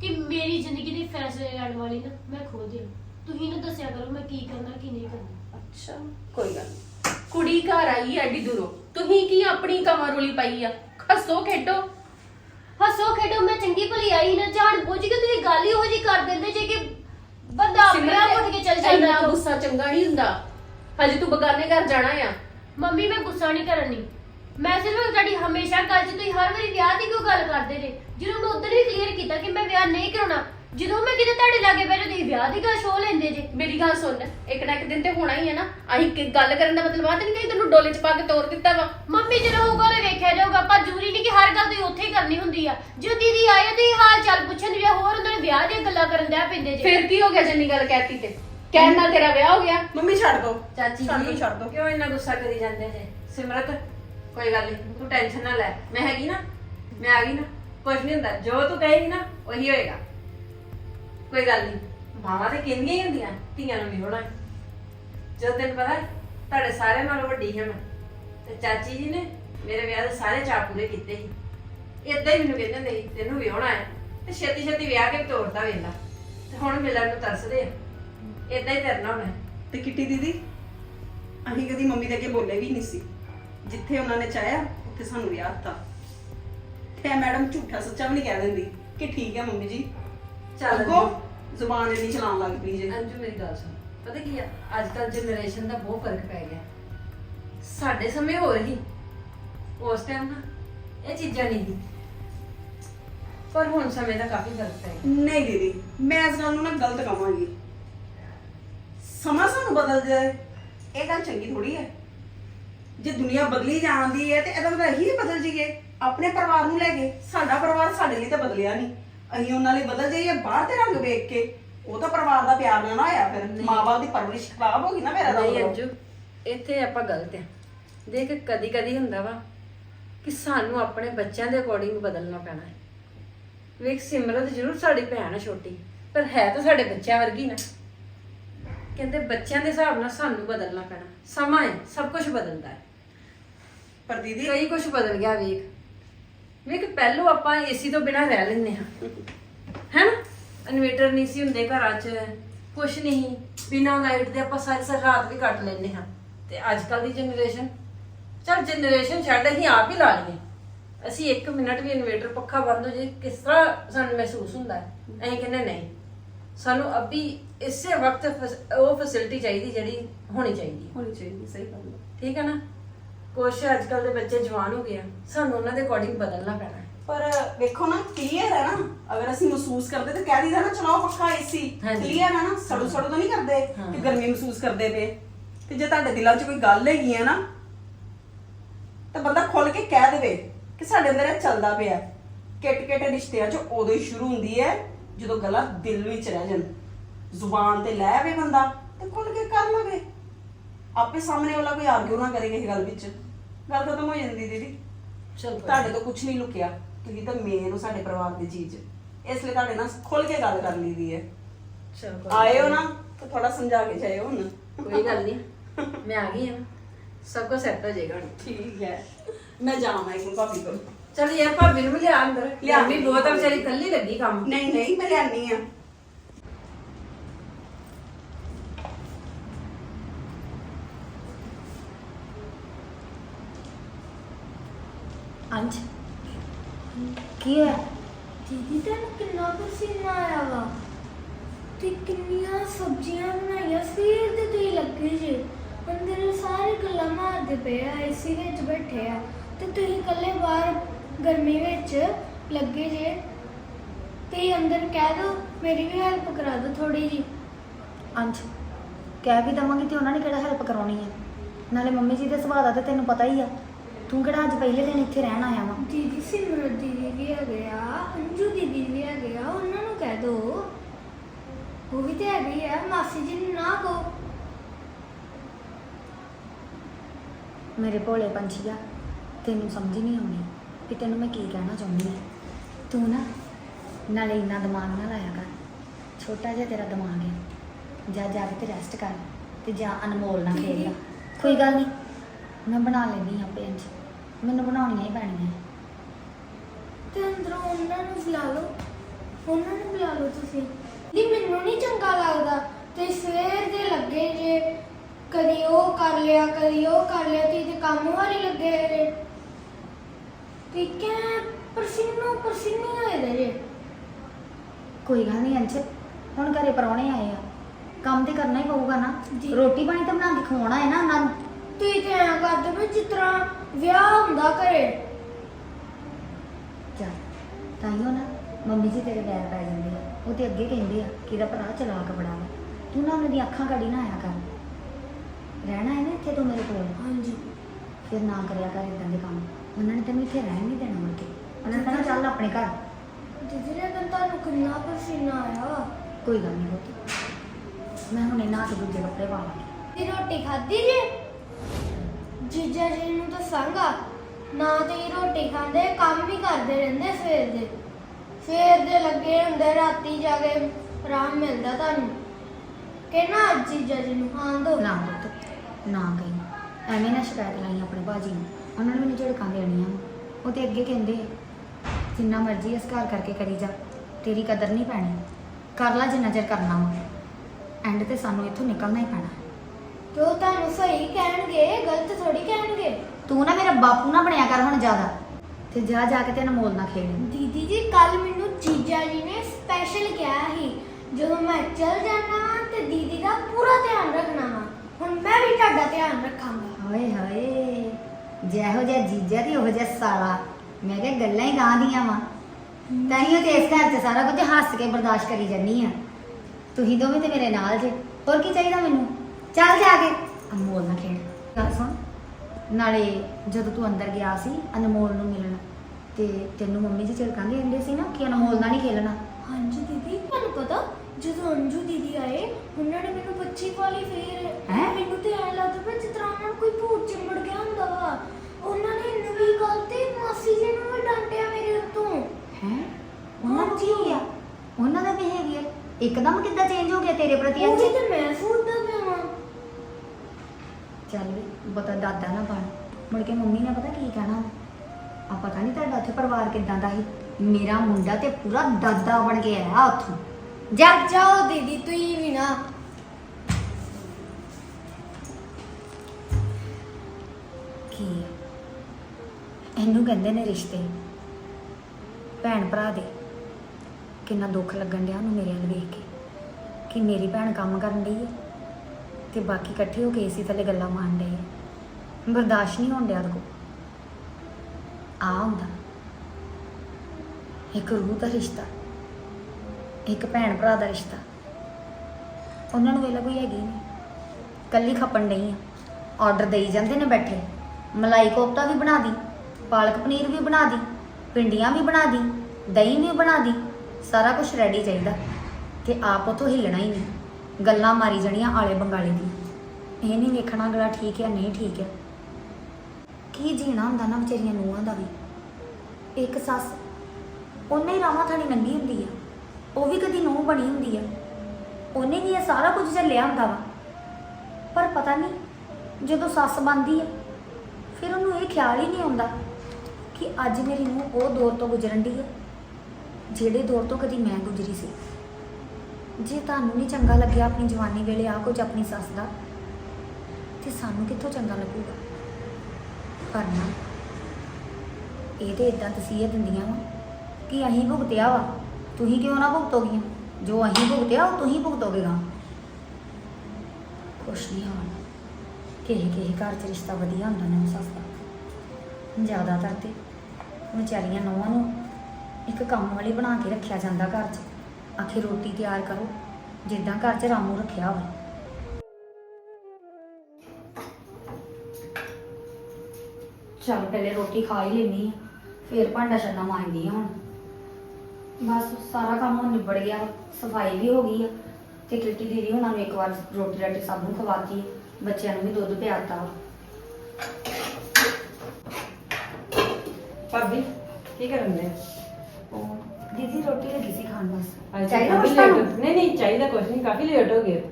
ਕਿ ਮੇਰੀ ਜ਼ਿੰਦਗੀ ਦੇ ਫੈਸਲੇ ਲੈਣ ਵਾਲੀ ਨਾ ਮੈਂ ਖੁਦ ਹਾਂ। ਤੁਸੀਂ ਨਾ ਦੱਸਿਆ ਕਰੋ ਮੈਂ ਕੀ ਕਰਨਾ ਕੀ ਨਹੀਂ ਕਰਨਾ। ਅੱਛਾ ਕੋਈ ਗੱਲ ਕੁੜੀ ਘਰ ਆਈ ਐਡੀ ਦੂਰੋਂ। ਤੁਸੀਂ ਕੀ ਆਪਣੀ ਕਮਰ ਰੋਲੀ ਪਾਈ ਆ? ਖੱਸੋ ਖੇਡੋ। ਹੱਸੋ ਖੇਡੋ ਮੈਂ ਚੰਗੀ ਭਲੀ ਆਈ ਨਾ ਜਾਣ ਬੁੱਝ ਕੇ ਤੁਸੀਂ ਗੱਲ ਹੀ ਉਹੋ ਜੀ ਕਰ ਦਿੰਦੇ ਜੇ ਕਿ ਬੰਦਾ ਆਪਣੇ ਆਪ ਉੱਠ ਕੇ ਚੱਲ ਜਾਂਦਾ ਇੰਨਾ ਗੁੱਸਾ ਚੰਗਾ ਨਹੀਂ ਹੁੰਦਾ। ਹਜੇ ਤੂੰ ਬਗਾਨੇ ਘਰ ਜਾਣਾ ਆ। ਮੰਮੀ ਮੈਂ ਗੁੱਸਾ ਨਹੀਂ ਕਰਨੀ ਮੈਂ ਸਿਰਫ ਤੁਹਾਡੀ ਹਮੇਸ਼ਾ ਗੱਲ 'ਚ ਤੁਸੀਂ ਹਰ ਵਾਰੀ ਵਿਆਹ ਦੀ ਕਿਉਂ ਗੱਲ ਕਰਦੇ ਜੇ? ਜਦੋਂ ਮੈਂ ਉਦੋਂ ਵੀ ਕਲੀਅਰ ਕੀਤਾ ਕਿ ਮੈਂ ਵਿਆਹ ਨਹੀਂ ਕਰਾਉਣਾ ਜਦੋਂ ਮੈਂ ਕਿਤੇ ਤੁਹਾਡੇ ਲਾਗੇ ਬੈਠੇ ਤੁਸੀਂ ਵਿਆਹ ਦੀ ਗੱਲ ਸ਼ੋ ਲੈਂਦੇ ਜੇ। ਮੇਰੀ ਗੱਲ ਸੁਣ ਇੱਕ ਨਾ ਇੱਕ ਦਿਨ ਤੇ ਹੋਣਾ ਹੀ ਹੈ ਨਾ। ਅਸੀਂ ਕਿ- ਗੱਲ ਕਰਨ ਦਾ ਮਤਲਬ ਆ ਤੇ ਨਹੀਂ ਕਿ ਤੈਨੂੰ ਡੋਲੇ 'ਚ ਪਾ ਕੇ ਤੋਰ ਦਿੱਤਾ ਵਾ। ਮੰਮੀ ਜਦੋਂ ਹੋਊਗਾ ਉਹ ਵੇਖਿਆ ਜਾਊਗਾ। ਪਰ ਜ਼ਰੂਰੀ ਨਹੀਂ ਕਿ ਹਰ ਗੱਲ ਤੁਸੀਂ ਉੱਥੇ ਹੀ ਕਰਨੀ ਹੁੰਦੀ ਆ। ਜੋ ਦੀਦੀ ਆਏ ਤੁਸੀਂ ਹਾਲ ਚਾਲ ਪੁੱਛਣ ਦੀ ਹੋਰ ਉਹਨਾਂ ਨੇ ਵਿਆਹ ਦੀਆਂ ਗੱਲਾਂ ਕਰਨ ਦਿਆ ਪੈਂਦੇ ਜੇ। ਫਿਰ ਕੀ ਹੋ ਗਿਆ ਜਿੰਨੀ ਗੱਲ ਕਹਿਤੀ ਤੇ? ਕਹਿਣ ਨਾਲ ਤੇਰਾ ਵਿਆਹ ਹੋ ਗਿਆ। ਮੰਮੀ ਛੱਡ ਦੋ। ਚਾਚੀ ਛੱਡ ਜੀ ਦੋ ਛੱਡ ਦੋ। ਕਿਉਂ ਇੰਨਾ ਗੁੱਸਾ ਕਰੀ ਜਾਂਦੇ ਜੇ? ਸਿਮਰਤ ਕੋਈ ਗੱਲ ਨਹੀਂ ਤੂੰ ਟੈਨਸ਼ਨ ਨਾ ਲੈ। ਮੈਂ ਹੈਗੀ ਨਾ ਮੈਂ ਆ ਗਈ ਨਾ ਕੁਝ ਨਹੀਂ ਹੁੰਦਾ। ਜੋ ਤੂੰ ਕਹੇਗੀ ਨਾ ਉਹੀ ਹੋਏਗਾ। ਕੋਈ ਗੱਲ ਨਹੀਂ ਮਾਵਾਂ ਤੇ ਕਹਿੰਦੀਆਂ ਹੀ ਹੁੰਦੀਆਂ ਧੀਆਂ ਨੂੰ ਨਹੀਂ ਹੋਣਾ ਜਦੋਂ ਤੈਨੂੰ ਪਤਾ ਹੈ, ਤੁਹਾਡੇ ਸਾਰਿਆਂ ਨਾਲੋਂ ਵੱਡੀ ਹਾਂ ਮੈਂ। ਤੇ ਚਾਚੀ ਜੀ ਨੇ ਮੇਰੇ ਵਿਆਹ ਦੇ ਸਾਰੇ ਚਾਅ ਪੂਰੇ ਕੀਤੇ ਸੀ। ਇਦਾਂ ਹੀ ਮੈਨੂੰ ਕਹਿੰਦੇ ਹੁੰਦੇ ਸੀ ਤੈਨੂੰ ਵਿਆਹਣਾ ਹੈ। ਤੇ ਛੇਤੀ ਛੇਤੀ ਵਿਆਹ ਕੇ ਤੋਰਦਾ ਵੇਲਾ। ਤੇ ਹੁਣ ਮਿਲਣ ਨੂੰ ਤਰਸਦੇ ਆ। ਇਦਾਂ ਹੀ ਕਰਨਾ ਹੁਣ ਤੇ ਕਿੱਟੀ ਦੀਦੀ ਅਸੀਂ ਕਦੀ ਮੰਮੀ ਦੇ ਅੱਗੇ ਬੋਲੇ ਵੀ ਨਹੀਂ ਸੀ। ਜਿੱਥੇ ਉਹਨਾਂ ਨੇ ਚਾਹਿਆ ਉੱਥੇ ਸਾਨੂੰ ਵਿਆਹ ਦਿੱਤਾ। ਤੇ ਇਹ ਮੈਡਮ ਝੂਠਾ ਸੱਚਾ ਵੀ ਨਹੀਂ ਕਹਿ ਦਿੰਦੀ ਕਿ ਠੀਕ ਹੈ ਮੰਮੀ ਜੀ। ਚੱਲ ਅੱਗੋਂ ਜ਼ੁਬਾਨ ਇੰਨੀ ਚਲਾਉਣ ਲੱਗ ਪਈ ਜੇ। ਅੰਜੂ ਮੇਰੀ ਗੱਲ ਸੁਣ। ਪਤਾ ਕੀ ਆ? ਅੱਜ ਕੱਲ ਜਨਰੇਸ਼ਨ ਦਾ ਬਹੁਤ ਫ਼ਰਕ ਪੈ ਗਿਆ। ਸਾਡੇ ਸਮੇਂ ਹੋ ਰਹੀ ਉਸ ਟਾਈਮ ਨਾ ਇਹ ਚੀਜ਼ਾਂ ਨਹੀਂ ਸੀ। ਪਰ ਹੁਣ ਸਮੇਂ ਦਾ ਕਾਫੀ ਫ਼ਰਕ ਪੈ ਗਿਆ। ਨਹੀਂ ਦੀਦੀ ਮੈਂ ਇਸ ਗੱਲ ਨੂੰ ਨਾ ਗਲਤ ਕਹਾਂਗੀ ਸਮਾਂ ਸਾਨੂੰ ਬਦਲ ਜਾਏ। ਇਹ ਗੱਲ ਚੰਗੀ ਥੋੜੀ ਹੈ। ਜੇ ਦੁਨੀਆ ਬਦਲੀ ਜਾਂਦੀ ਹੈ ਤੇ ਇਹਦਾ ਮਤਲਬ ਇਹੀ ਨਹੀਂ ਬਦਲ ਜੀਏ ਆਪਣੇ ਪਰਿਵਾਰ ਨੂੰ ਲੈ ਕੇ ਸਾਡਾ ਪਰਿਵਾਰ ਸਾਡੇ ਲਈ ਤਾਂ ਬਦਲਿਆ ਨਹੀਂ। ਅਸੀਂ ਉਹਨਾਂ ਲਈ ਬਦਲ ਜਾਈਏ ਬਾਹਰ ਦੇ ਰੰਗ ਵੇਖ ਕੇ। ਉਹ ਤਾਂ ਪਰਿਵਾਰ ਦਾ ਪਿਆਰ ਨਾ ਨਾ ਹੋਇਆ ਫਿਰ। ਮਾਂ-ਬਾਪ ਦੀ ਪਰਵਰਿਸ਼ ਖਰਾਬ ਹੋ ਗਈ ਨਾ ਮੇਰਾ ਨਹੀਂ ਤਾਂ ਅੰਜੂ ਇੱਥੇ ਆਪਾਂ ਗਲਤ ਆ ਦੇਖ ਕਦੀ ਕਦੀ ਹੁੰਦਾ ਵਾ ਕਿ ਸਾਨੂੰ ਆਪਣੇ ਬੱਚਿਆਂ ਦੇ ਅਕੋਰਡਿੰਗ ਬਦਲਣਾ ਪੈਣਾ ਹੈ। ਵੇਖ ਸਿਮਰਤ ਜ਼ਰੂਰ ਸਾਡੀ ਭੈਣ ਹੈ ਛੋਟੀ ਪਰ ਹੈ ਤਾਂ ਸਾਡੇ ਬੱਚਿਆਂ ਵਰਗੀ ਨਾ। ਕਹਿੰਦੇ ਬੱਚਿਆਂ ਦੇ ਹਿਸਾਬ ਨਾਲ ਸਾਨੂੰ ਬਦਲਣਾ ਪੈਣਾ। ਸਮਾਂ ਹੈ ਸਭ ਕੁਝ ਬਦਲਦਾ ਹੈ। ਪਰ ਦੀਦੀ ਕਈ ਕੁਝ ਬਦਲ ਗਿਆ ਵੇਖ। ਵੇਖ ਪਹਿਲੋਂ ਆਪਾਂ ਏਸੀ ਤੋਂ ਬਿਨਾ ਰਹਿ ਲੈਂਦੇ ਹਾਂ। ਹੈਨਾ ਇਨਵੇਟਰ ਨਹੀਂ ਸੀ ਹੁੰਦੇ ਘਰਾਂ 'ਚ। ਕੁਝ ਨਹੀਂ। ਬਿਨਾ ਲਾਈਟ ਦੇ ਆਪਾਂ ਸਾਰੀ ਸਾਰੀ ਰਾਤ ਵੀ ਕੱਟ ਲੈਂਦੇ ਹਾਂ। ਤੇ ਅੱਜ ਕੱਲ ਦੀ ਜਨਰੇਸ਼ਨ ਚਲ ਜਨਰੇਸ਼ਨ ਛੱਡ ਅਸੀਂ ਆਪ ਹੀ ਲਾ ਲਈਏ। ਅਸੀਂ 1 ਮਿੰਟ ਵੀ ਇਨਵੇਟਰ ਪੱਖਾ ਬੰਦ ਹੋ ਜੇ ਕਿਸ ਤਰ੍ਹਾਂ ਸਾਨੂੰ ਮਹਿਸੂਸ ਹੁੰਦਾ ਹੈ? ਅਸੀਂ ਕਹਿੰਦੇ ਨਹੀਂ। ਸਾਨੂੰ ਅਭੀ ਇਸੇ ਵਕਤ ਫਸ- ਉਹ ਫੈਸਿਲਿਟੀ ਚਾਹੀਦੀ ਜਿਹੜੀ ਹੋਣੀ ਚਾਹੀਦੀ ਹੈ। ਹੋਣੀ ਚਾਹੀਦੀ ਸਹੀ ਗੱਲ ਹੈ। ਠੀਕ ਹੈ ਨਾ? ਕੁਛ ਅੱਜ ਕੱਲ ਦੇ ਬੱਚੇ ਜਵਾਨ ਹੋ ਗਏ ਆ ਸਾਨੂੰ ਉਹਨਾਂ ਦੇ ਅਕੋਰਡਿੰਗ ਬਦਲਣਾ ਪੈਣਾ ਹੈ। ਪਰ ਵੇਖੋ ਨਾ ਕਲੀਅਰ ਹੈ ਨਾ? ਅਗਰ ਅਸੀਂ ਮਹਿਸੂਸ ਕਰਦੇ ਤਾਂ ਕਹਿ ਦਈਦਾ ਨਾ ਚਲਾਓ ਪੱਖਾ ਏਸੀ ਹਾਂਜੀ। ਕਲੀਅਰ ਹੈ ਨਾ? ਸੜੂ ਸੜੂ ਤਾਂ ਨਹੀਂ ਕਰਦੇ ਹਾਂ। ਕਿ ਗਰਮੀ ਮਹਿਸੂਸ ਕਰਦੇ ਪਏ। ਤੇ ਜੇ ਤੁਹਾਡੇ ਦਿਲਾਂ 'ਚ ਕੋਈ ਗੱਲ ਹੈਗੀ ਹੈ ਨਾ ਤਾਂ ਬੰਦਾ ਖੁੱਲ ਕੇ ਕਹਿ ਦੇਵੇ ਕਿ ਸਾਡੇ ਅੰਦਰ ਇਹ ਚੱਲਦਾ ਪਿਆ ਕਿਟ ਕਿਟ ਰਿਸ਼ਤਿਆਂ 'ਚ ਉਦੋਂ ਹੀ ਸ਼ੁਰੂ ਹੁੰਦੀ ਹੈ ਜਦੋਂ ਗਲਤ ਦਿਲ ਵਿੱਚ ਰਹਿ ਜਾਣ ਜ਼ੁਬਾਨ ਤੇ ਲੈ ਆਵੇ ਬੰਦਾ ਤੇ ਖੁੱਲ ਕੇ ਕਰ ਲਵੇ। ਆਪੇ ਸਾਹਮਣੇ ਵਾਲਾ ਕੋਈ ਆਰਗੂ ਨਾ ਕਰੇ ਕਿਸੇ ਗੱਲ ਵਿੱਚ। ਗੱਲ ਖਤਮ ਹੋ ਜਾਂਦੀ ਦੀਦੀ। ਚਲ ਤੁਹਾਡੇ ਤੋਂ ਕੁਝ ਨਹੀਂ ਲੁਕਿਆ। ਤੁਸੀਂ ਤਾਂ ਮੇਨ ਹੋ ਸਾਡੇ ਪਰਿਵਾਰ ਦੀ ਚੀਜ਼ ਇਸ ਲਈ ਤੁਹਾਡੇ ਨਾਲ ਖੁੱਲ ਕੇ ਗੱਲ ਕਰ ਲਈਦੀ ਹੈ। ਚਲ ਆਏ ਹੋ ਨਾ ਤਾਂ ਥੋੜਾ ਸਮਝਾ ਕੇ ਜਾਇਓ ਹੁਣ। ਕੋਈ ਗੱਲ ਨਹੀਂ। ਮੈਂ ਆ ਗਈ ਹਾਂ। ਸਭ ਕੁਝ ਸੈੱਟ ਹੋ ਜਾਏਗਾ ਹੁਣ। ਠੀਕ ਹੈ। ਮੈਂ ਜਾਵਾਂ ਇੱਕ ਭਾਬੀ ਕੋਲ। ਚਲ ਯਾਰ ਭਾਬੀ ਨੂੰ ਵੀ ਲਿਆ ਅੰਦਰ। ਲਿਆ। ਲਿਆਵੀ ਬਹੁਤ ਆ ਵਿਚਾਰੀ ਇਕੱਲੀ ਲੱਗੀ ਕੰਮ। ਨਹੀਂ ਨਹੀਂ ਮੈਂ ਲਿਆਨੀ ਆ। ਅੰਜ ਕੀ ਹੈ ਦੀਦੀ ਤੈਨੂੰ ਕਿੰਨਾ ਪਸੀਨਾ ਆਇਆ ਵਾ? ਤੇ ਕਿੰਨੀਆਂ ਸਬਜ਼ੀਆਂ ਬਣਾਈਆਂ ਸਵੇਰ ਦੇ ਤੁਸੀਂ ਲੱਗੇ ਜੇ। ਅੰਦਰ ਸਾਰੇ ਗੱਲਾਂ ਮਾਰਦੇ ਪਏ ਆ ਏਸੀ ਵਿੱਚ ਬੈਠੇ ਆ। ਤੇ ਤੁਸੀਂ ਇਕੱਲੇ ਬਾਹਰ ਗਰਮੀ ਵਿੱਚ ਲੱਗੇ ਜੇ ਤੇ ਅੰਦਰ ਕਹਿ ਦੋ ਮੇਰੀ ਵੀ ਹੈਲਪ ਕਰਾ ਦਿਓ ਥੋੜੀ ਜੀ ਅੰਸ਼ ਕਹਿ ਵੀ ਦਵਾਂਗੀ ਤੇ ਉਹਨਾਂ ਨੇ ਕਿਹੜਾ ਹੈਲਪ ਕਰਾਉਣੀ ਹੈ? ਨਾਲੇ ਮੰਮੀ ਜੀ ਦੇ ਸੁਭਾਅ ਦਾ ਤੇ ਤੈਨੂੰ ਪਤਾ ਹੀ ਆ। ਤੂੰ ਕਿਹੜਾ ਅੱਜ ਪਹਿਲੇ ਦਿਨ ਇੱਥੇ ਰਹਿਣ ਆਇਆ ਵਾ? ਦੀਦੀ ਸਿਮਰਤ ਦੀਦੀ ਵੀ ਹੈਗੇ ਆ ਅੰਜੂ ਦੀਦੀ ਵੀ ਹੈਗੇ ਆ ਉਹਨਾਂ ਨੂੰ ਕਹਿ ਦੋ। ਉਹ ਵੀ ਤੇ ਹੈਗੀ ਆ ਮਾਸੀ ਜੀ ਨੂੰ ਨਾ ਕਹੋ। ਮੇਰੇ ਭੋਲੇ ਪੰਛੀਆ ਤੈਨੂੰ ਸਮਝ ਨਹੀਂ ਆਉਣੀ। ਕਿ ਤੈਨੂੰ ਮੈਂ ਕੀ ਕਹਿਣਾ ਚਾਹੁੰਦੀ ਹਾਂ? ਤੂੰ ਨਾ ਨਾਲੇ ਇੰਨਾ ਦਿਮਾਗ ਨਾ ਲਾਇਆ ਕਰ। ਛੋਟਾ ਜਿਹਾ ਤੇਰਾ ਦਿਮਾਗ ਹੈ। ਜਾ ਜਾ ਕੇ ਰੈਸਟ ਕਰ ਤੇ ਜਾ ਅਨਮੋਲ ਨਾਲ ਖੇਡ ਲਾ। ਕੋਈ ਗੱਲ ਨਹੀਂ ਮੈਂ ਬਣਾ ਹਾਂ ਆਪੇ ਅੰਸ਼ ਮੈਨੂੰ ਬਣਾਉਣੀਆਂ ਹੀ ਪੈਣੀਆਂ ਤੇ ਅੰਦਰੋਂ ਉਹਨਾਂ ਨੂੰ ਬੁਲਾ ਲਓ। ਉਹਨਾਂ ਨੂੰ ਬੁਲਾ ਲਓ ਤੁਸੀਂ। ਦੀ ਮੈਨੂੰ ਨਹੀਂ ਚੰਗਾ ਲੱਗਦਾ। ਤੇ ਸਵੇਰ ਦੇ ਲੱਗੇ ਜੇ। ਕਦੀ ਉਹ ਕਰ ਲਿਆ ਕਦੀ ਉਹ ਕਰ ਲਿਆ ਤੇ ਕੰਮ ਵਾਲੀ ਲੱਗੇ ਜੇ ਤੇ ਕਿਆ ਪਰਸੀਨੋ ਪਰਸੀਨੀ ਹੋਏ ਦੇ ਜੇ। ਕੋਈ ਗੱਲ ਨਹੀਂ ਅੰਸ਼ ਹੁਣ ਘਰੇ ਪਰੌਣੇ ਆਏ ਆ। ਕੰਮ ਤੇ ਕਰਨਾ ਹੀ ਪਊਗਾ ਨਾ। ਜੀ। ਰੋਟੀ ਪਾਣੀ ਤਾਂ ਬਣਾ ਕੇ ਖਵਾਉਣਾ ਹੈ ਨਾ ਉਹਨਾਂ ਨੂੰ। ਤੁਸੀਂ ਤੇ ਐਂ ਕਰਦੇ ਵੀ ਜਿਸ ਤਰ੍ਹਾਂ ਵਿਆਹ ਹੁੰਦਾ ਘਰੇ। ਚੱਲ ਤਾਈਓ ਨਾ ਮੰਮੀ ਜੀ ਤੇਰੇ ਵੈਰ ਪੈ ਜਾਂਦੇ ਆ। ਉਹ ਤੇ ਅੱਗੇ ਕਹਿੰਦੇ ਆ ਕਿ ਇਹਦਾ ਭਰਾ ਚਲਾਕ ਬੜਾ ਵਾ। ਤੂੰ ਨਾ ਉਹਨਾਂ ਦੀ ਅੱਖਾਂ ਕੱਢੀ ਨਾ ਆਇਆ ਕਰ। ਰਹਿਣਾ ਹੈ ਨਾ ਇੱਥੇ ਤੂੰ ਮੇਰੇ ਕੋਲ। ਹਾਂਜੀ। ਫਿਰ ਨਾ ਕਰਿਆ ਕਰ ਇਦਾਂ ਦੇ ਕੰਮ। ਉਹਨਾਂ ਨੇ ਤੈਨੂੰ ਇੱਥੇ ਰਹਿਣ ਨਹੀਂ ਦੇਣਾ ਮੁੜ ਕੇ। ਉਹਨਾਂ ਨੇ ਕਹਿਣਾ ਚੱਲ ਆਪਣੇ ਘਰ। ਦੀਦੀ ਨੇ ਤੁਹਾਨੂੰ ਕਿੰਨਾ ਪਸੀਨਾ ਆਇਆ। ਕੋਈ ਗੱਲ ਨਹੀਂ ਹੋਤੀ ਮੈਂ ਹੁਣੇ ਨਹਾ ਕੇ ਦੂਜੇ ਕੱਪੜੇ ਪਾ ਲਾਂਗੀ। ਦੀ ਰੋਟੀ ਖਾਧੀ ਜੇ? ਜੀਜਾ ਜੀ ਨੂੰ ਤਾਂ ਸੰਗਾ ਨਾ ਤੇ ਇਹ ਰੋਟੀ ਖਾਂਦੇ ਕੰਮ ਵੀ ਕਰਦੇ ਰਹਿੰਦੇ ਸਵੇਰ ਦੇ। ਸਵੇਰ ਦੇ ਲੱਗੇ ਹੁੰਦੇ ਰਾਤੀ ਜਾ ਕੇ ਆਰਾਮ ਮਿਲਦਾ ਤੁਹਾਨੂੰ। ਕਹਿਣਾ ਜੀਜਾ ਜੀ ਨੂੰ ਦੋ। ਨਾ ਪੁੱਤ ਨਾ ਗਈ ਐਵੇਂ ਨਾ ਸ਼ਿਕਾਇਤ ਲਾਈ ਆਪਣੇ ਭਾਜੀ ਨੂੰ। ਉਹਨਾਂ ਨੇ ਮੈਨੂੰ ਝੜਕਾਂ ਦੇਣੀਆਂ। ਉਹ ਤੇ ਅੱਗੇ ਕਹਿੰਦੇ ਜਿੰਨਾ ਮਰਜ਼ੀ ਇਸ ਘਰ ਕਰਕੇ ਕਰੀ ਜਾ ਤੇਰੀ ਕਦਰ ਨਹੀਂ ਪੈਣੀ। ਕਰ ਲੈ ਜਿੰਨਾ ਚਿਰ ਕਰਨਾ ਵਾ। ਐਂਡ ਤੇ ਸਾਨੂੰ ਇੱਥੋਂ ਨਿਕਲਣਾ ਹੀ ਪੈਣਾ। ਤੇ ਉਹ ਤੁਹਾਨੂੰ ਸਹੀ ਕਹਿਣਗੇ ਗਲਤ ਥੋੜੀ ਕਹਿਣਗੇ? ਤੂੰ ਨਾ ਮੇਰਾ ਬਾਪੂ ਨਾ ਬਣਿਆ ਕਰ ਹੁਣ ਜ਼ਿਆਦਾ। ਤੇ ਜਾ ਜਾ ਕੇ ਤੇ ਅਨਮੋਲ ਨਾ ਖੇਡ। ਦੀਦੀ ਜੀ ਕੱਲ ਮੈਨੂੰ ਜੀਜਾ ਜੀ ਨੇ ਸਪੈਸ਼ਲ ਕਿਹਾ ਸੀ ਜਦੋਂ ਮੈਂ ਚਲ ਜਾਣਾ ਵਾਂ ਤੇ ਦੀਦੀ ਦਾ ਪੂਰਾ ਧਿਆਨ ਰੱਖਣਾ ਵਾ। ਹੁਣ ਮੈਂ ਵੀ ਤੁਹਾਡਾ ਧਿਆਨ ਰੱਖਾਂਗਾ। ਹਾਏ ਹਾਏ। ਜਿਹੋ ਜਿਹਾ ਜੀਜਾ ਤੇ ਉਹ ਜਿਹਾ ਸਾਲਾ। ਮੈਂ ਕਿਹਾ ਗੱਲਾਂ ਹੀ ਗਾਂ ਦੀਆਂ ਵਾ। ਤਾਂ ਹੀ ਉਹ ਤੇ ਇਸ ਘਰ 'ਚ ਸਾਰਾ ਕੁਝ ਹੱਸ ਕੇ ਬਰਦਾਸ਼ਤ ਕਰੀ ਜਾਂਦੀ ਆ। ਤੁਸੀਂ ਦੋਵੇਂ ਤੇ ਮੇਰੇ ਨਾਲ ਜੇ। ਹੋਰ ਕੀ ਚਾਹੀਦਾ ਮੈਨੂੰ? ਚੱਲ ਜਾ ਕੇ। ਅਨਮੋਲ ਨਾਲ ਖੇਡ। ਗੱਲ ਸੁਣ। ਨਾਲੇ ਜਦੋਂ ਤੂੰ ਅੰਦਰ ਗਿਆ ਸੀ ਅਨਮੋਲ ਨੂੰ ਮਿਲਣ, ਤੇ ਤੈਨੂੰ ਮੰਮੀ ਜੀ ਝਿੜਕਾਂਦੇ ਹੁੰਦੇ ਸੀ ਨਾ ਕਿ ਅਨਮੋਲ ਨਾਲ ਨਹੀਂ ਖੇਲਣਾ? ਪਤਾ? ਜਦੋਂ ਅੰਜੂ ਦੀਦੀ ਆਏ ਉਹਨਾਂ ਨੇ ਮੈਨੂੰ ਬੱਚੀ ਵਾਲੀ ਫੇਰ ਹੈਂ? ਮੈਨੂੰ ਤੇ ਐਂ ਲੱਗਦਾ ਪਿਆ ਜਿਸ ਤਰ੍ਹਾਂ ਉਹਨਾਂ ਨੂੰ ਕੋਈ ਭੂਤ ਚਿੰਬੜ ਗਿਆ ਹੁੰਦਾ ਵਾ। ਉਹਨਾਂ ਨੇ ਨਵੀਂ ਗੱਲ ਤੇ ਮਾਸੀ ਜੀ ਨੂੰ ਵੀ ਡਾਂਟਿਆ ਮੇਰੇ ਉੱਤੋਂ। ਹੈ? ਉਹਨਾਂ ਨੂੰ ਕੀ ਹੋ ਗਿਆ? ਉਹਨਾਂ ਦਾ ਬਿਹੇਵੀਅਰ ਇੱਕਦਮ ਕਿੱਦਾਂ ਚੇਂਜ ਹੋ ਗਿਆ ਤੇਰੇ ਪ੍ਰਤੀ ਅੱਜ? ਉਹੀ ਤੇ ਮੈਂ ਸੋਚਦਾ ਪਿਆ ਵਾਂ। ਚੱਲ ਵੀ ਬਤਾ ਦਾਦਾ ਨਾ ਬਣ। ਮੁੜ ਕੇ ਮੰਮੀ ਨੇ ਪਤਾ ਕੀ ਕਹਿਣਾ? ਆ ਪਤਾ ਨਹੀਂ ਤੁਹਾਡਾ ਉੱਥੇ ਪਰਿਵਾਰ ਕਿਦਾਂ ਦਾ ਸੀ? ਮੇਰਾ ਮੁੰਡਾ ਤੇ ਪੂਰਾ ਦਾਦਾ ਬਣ ਕੇ ਆਇਆ ਉੱਥੋਂ। ਜਾ ਜਾਓ ਦੀਦੀ, ਤੁਸੀਂ ਵੀ ਨਾ। ਕੀ? ਇਹਨੂੰ ਕਹਿੰਦੇ ਨੇ ਰਿਸ਼ਤੇ। ਭੈਣ ਭਰਾ ਦੇ। ਕਿੰਨਾ ਦੁੱਖ ਲੱਗਣ ਡਿਆ ਉਹਨੂੰ ਮੇਰੇ ਵੱਲ ਵੇਖ ਕੇ। ਕਿ ਮੇਰੀ ਭੈਣ ਕੰਮ ਕਰਨ ਡਈ ਹੈ ਤੇ ਬਾਕੀ ਇਕੱਠੇ ਹੋ ਕੇ ਏਸੀ ਥੱਲੇ ਗੱਲਾਂ ਮਾਰਨ ਡਏ ਆ ਬਰਦਾਸ਼ਤ ਨਹੀਂ ਹੋਣ ਡਿਆ ਉਹਦੇ ਕੋਲ। ਆ ਹੁੰਦਾ। ਇੱਕ ਰੂਹ ਦਾ ਰਿਸ਼ਤਾ। ਇੱਕ ਭੈਣ ਭਰਾ ਦਾ ਰਿਸ਼ਤਾ। ਉਹਨਾਂ ਨੂੰ ਵੇਲਾ ਕੋਈ ਹੈਗੀ ਨਹੀਂ ਕੱਲੀ ਖੱਪਣ ਨਹੀਂ ਆ। ਆਰਡਰ ਦੇਈ ਜਾਂਦੇ ਨੇ ਬੈਠੇ। ਮਲਾਈ ਕੋਫਤਾ ਵੀ ਬਣਾ ਦੀ, ਪਾਲਕ ਪਨੀਰ ਵੀ ਬਣਾ ਦੀ ਪਿੰਡੀਆਂ ਵੀ ਬਣਾ ਦੀ, ਦਹੀਂ ਵੀ ਬਣਾ ਦੀ, ਸਾਰਾ ਕੁਝ ਰੈਡੀ ਚਾਹੀਦਾ। ਤੇ ਆਪ ਉਥੋਂ ਹਿੱਲਣਾ ਹੀ ਨਹੀਂ। ਗੱਲਾਂ ਮਾਰੀ ਜਾਣੀਆਂ ਆਲੇ ਬੰਗਾਲੇ ਦੀ। ਇਹ ਨਹੀਂ ਵੇਖਣਾ ਅਗਲਾ ਠੀਕ ਹੈ ਨਹੀਂ ਠੀਕ ਹੈ ਕੀ ਜੀਣਾ ਹੁੰਦਾ ਨਾ ਵਿਚਾਰੀਆਂ ਨੂੰਹਾਂ ਦਾ ਵੀ। ਇੱਕ ਸੱਸ, ਉਹਨੇ ਹੀ ਰਾਵਾਂ ਥਾਣੀ ਨੰਗੀ ਹੁੰਦੀ ਆ। ਉਹ ਵੀ ਕਦੀ ਨੂੰਹ ਬਣੀ ਹੁੰਦੀ ਆ। ਉਹਨੇ ਵੀ ਇਹ ਸਾਰਾ ਕੁਝ ਝੱਲਿਆ ਹੁੰਦਾ ਵਾ। ਪਰ ਪਤਾ ਨਹੀਂ, ਜਦੋਂ ਸੱਸ ਬਣਦੀ ਆ, ਫਿਰ ਉਹਨੂੰ ਇਹ ਖਿਆਲ ਹੀ ਨਹੀਂ ਆਉਂਦਾ ਕਿ ਅੱਜ ਮੇਰੀ ਨੂੰਹ ਉਹ ਦੌਰ ਤੋਂ ਗੁਜ਼ਰਨ ਦੀ ਆ, ਜਿਹੜੇ ਦੌਰ ਤੋਂ ਕਦੀ ਮੈਂ ਗੁਜ਼ਰੀ ਸੀ। ਜੇ ਤੁਹਾਨੂੰ ਨਹੀਂ ਚੰਗਾ ਲੱਗਿਆ ਆਪਣੀ ਜਵਾਨੀ ਵੇਲੇ ਆ ਕੁਝ ਆਪਣੀ ਸੱਸ ਦਾ, ਤੇ ਸਾਨੂੰ ਕਿੱਥੋਂ ਚੰਗਾ ਲੱਗੂਗਾ? ਪਰ ਨਾ, ਇਹ ਤੇ ਇਦਾਂ ਤਸੀਹੇ ਦਿੰਦੀਆਂ ਵਾ ਕਿ ਅਸੀਂ ਭੁਗਤਿਆ ਵਾ। ਤੁਸੀਂ ਕਿਉਂ ਨਾ ਭੁਗਤੋਗੀਆਂ? ਜੋ ਅਸੀਂ ਭੁਗਤਿਆ, ਉਹ ਤੁਸੀਂ ਭੁਗਤੋਗੇ ਕੁਛ ਨਹੀਂ ਹੋਣਾ। ਕਿਸੇ ਕਿਸੇ ਘਰ 'ਚ ਰਿਸ਼ਤਾ ਵਧੀਆ ਹੁੰਦਾ ਨਾ ਸੱਸ ਦਾ। ਜ਼ਿਆਦਾਤਰ ਤੇ ਵਿਚਾਰੀਆਂ ਨੌਵਾਂ ਨੂੰ ਇੱਕ ਕੰਮ ਵਾਲੀ ਬਣਾ ਕੇ ਰੱਖਿਆ ਜਾਂਦਾ ਘਰ 'ਚ। ਆਖੇ ਰੋਟੀ ਤਿਆਰ ਕਰੋ, ਜਿੱਦਾਂ ਘਰ 'ਚ ਰਾਮੂ ਰੱਖਿਆ ਹੋਵੇ। ਚਲ ਪਹਿਲੇ ਰੋਟੀ ਖਾ ਹੀ ਲੈਣੀ ਆ, ਫੇਰ ਭਾਂਡਾ ਛੱਡਣਾ ਮਾਂਜਦੀ ਆ ਹੁਣ। ਬਸ ਸਾਰਾ ਕੰਮ ਹੁਣ ਨਿਬੜ ਗਿਆ ਸਫ਼ਾਈ ਵੀ ਹੋ ਗਈ ਆ। ਤੇ ਕਿਰਤੀ ਦੀਦੀ ਹੁਣਾਂ ਨੂੰ ਇੱਕ ਵਾਰ ਰੋਟੀ ਰਾਟੀ ਸਭ ਨੂੰ ਖਵਾਤੀ। ਬੱਚਿਆਂ ਨੂੰ ਵੀ ਦੁੱਧ ਪਿਆਤਾ। ਭਾਬੀ ਕੀ ਕਰਨ ਦੇ ਉਹ ਦੀਦੀ ਰੋਟੀ ਲੱਗੀ ਸੀ ਖਾਣ ਬਸ ਚਾਹੀਦਾ ਕੁਛ ਤੁਹਾਨੂੰ ਨਹੀਂ ਨਹੀਂ ਚਾਹੀਦਾ ਕੁਝ ਨਹੀਂ ਕਾਫੀ ਲੇਟ ਹੋ ਗਏ।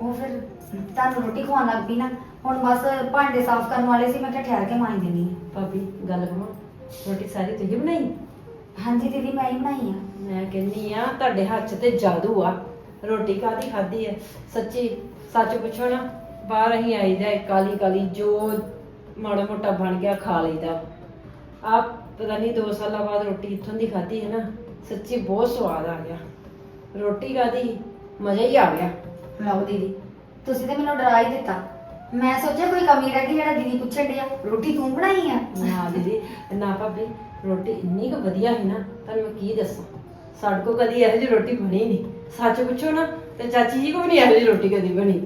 ਉਹ ਫਿਰ ਤੁਹਾਨੂੰ ਰੋਟੀ ਖਵਾਉਣ ਲੱਗ ਪਈ ਨਾ। ਹੁਣ ਬਸ ਭਾਂਡੇ ਸਾਫ਼ ਕਰਨ ਵਾਲੇ ਸੀ ਮੈਂ ਕਿਹਾ ਠਹਿਰ ਕੇ ਮਾਂਜ ਦੇਣੀ ਭਾਬੀ ਗੱਲ ਕਹਾਂ ਰੋਟੀ ਸਾਰੀ ਤੁਸੀਂ ਬਣਾਈ? ਹਾਂਜੀ ਦੀਦੀ ਮੈਂ ਹੀ ਬਣਾਈ ਆ। ਮੈਂ ਕਹਿੰਨੀ ਆ ਤੁਹਾਡੇ ਹੱਥ 'ਚ ਤੇ ਜਾਦੂ ਆ। ਰੋਟੀ ਕਾਦੀ ਖਾਦੀ ਹੈ ਸੱਚੀ ਸੱਚ ਪੁੱਛੋ ਨਾ ਬਾਹਰ ਅਸੀਂ ਆਈਦਾ ਕਾਲੀ ਕਾਲੀ ਜੋ ਮਾੜਾ ਮੋਟਾ ਬਣ ਗਿਆ ਖਾ ਲਈਦਾ। ਆ ਪਤਾ ਨਹੀਂ 2 ਸਾਲਾਂ ਬਾਅਦ ਰੋਟੀ ਇੱਥੋਂ ਦੀ ਖਾਦੀ ਹੈ ਨਾ ਸੱਚੀ ਬਹੁਤ ਸਵਾਦ ਆ ਗਿਆ। ਰੋਟੀ ਕਾਦੀ ਮਜ਼ਾ ਹੀ ਆ ਗਿਆ। ਲਓ ਦੀਦੀ ਤੁਸੀਂ ਤੇ ਮੈਨੂੰ ਡਰਾ ਹੀ ਦਿੱਤਾ। ਮੈਂ ਸੋਚਿਆ ਕੋਈ ਕਮੀ ਰਹਿ ਗਈ ਜਿਹੜਾ ਦੀਦੀ ਪੁੱਛਣ ਡਿਆ ਰੋਟੀ ਤੂੰ ਬਣਾਈ ਆ? ਨਾ ਦੀਦੀ ਨਾ ਭਾਬੀ ਰੋਟੀ ਇੰਨੀ ਕੁ ਵਧੀਆ ਹੈ ਨਾ ਤੁਹਾਨੂੰ ਮੈਂ ਕੀ ਦੱਸਾਂ? ਸਾਡੇ ਕੋ ਕਦੀ ਇਹੋ ਜਿਹੀ ਰੋਟੀ ਬਣੀ ਨਹੀਂ। ਸੱਚ ਪੁੱਛੋ ਨਾ ਤੇ ਚਾਚੀ ਜੀ ਕੋ ਵੀ ਨਹੀਂ ਇਹੋ ਜਿਹੀ ਰੋਟੀ ਕਦੀ ਬਣੀ।